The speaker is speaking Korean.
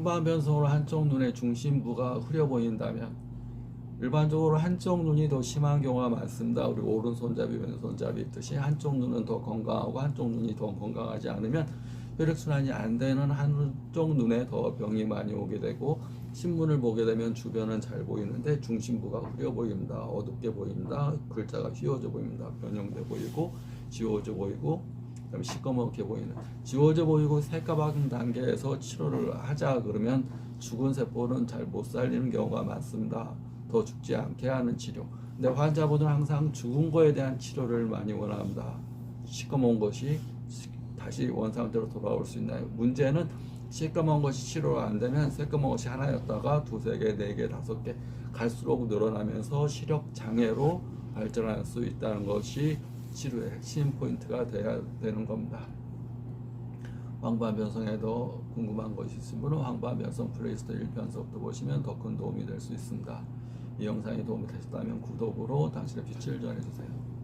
황반 변성으로 한쪽 눈의 중심부가 흐려 보인다면 일반적으로 한쪽 눈이 더 심한 경우가 많습니다. 우리 오른손잡이 왼손잡이 있듯이 한쪽 눈은 더 건강하고 한쪽 눈이 더 건강하지 않으면 혈액순환이 안 되는 한쪽 눈에 더 병이 많이 오게 되고 신문을 보게 되면 주변은 잘 보이는데 중심부가 흐려 보입니다. 어둡게 보입니다. 글자가 휘어져 보입니다. 변형돼 보이고 지워져 보이고 그다음에 시꺼멓게 보이는 지워져 보이고 새까만 단계에서 치료를 하자 그러면 죽은 세포는 잘 못 살리는 경우가 많습니다. 더 죽지 않게 하는 치료. 근데 환자분들은 항상 죽은 거에 대한 치료를 많이 원합니다. 시꺼먼 것이 다시 원상태로 돌아올 수 있나요? 문제는 시꺼먼 것이 치료가 안 되면 새까먼 것이 하나였다가 두세 개, 네 개, 다섯 개 갈수록 늘어나면서 시력 장애로 발전할 수 있다는 것이 치료의 핵심 포인트가 돼야 되는 겁니다. 황반변성에도 궁금한 것이 있으면 황반변성 플레이스터 1편서부터 보시면 더 큰 도움이 될 수 있습니다. 이 영상이 도움이 되셨다면 구독으로 당신의 빛을 전해주세요.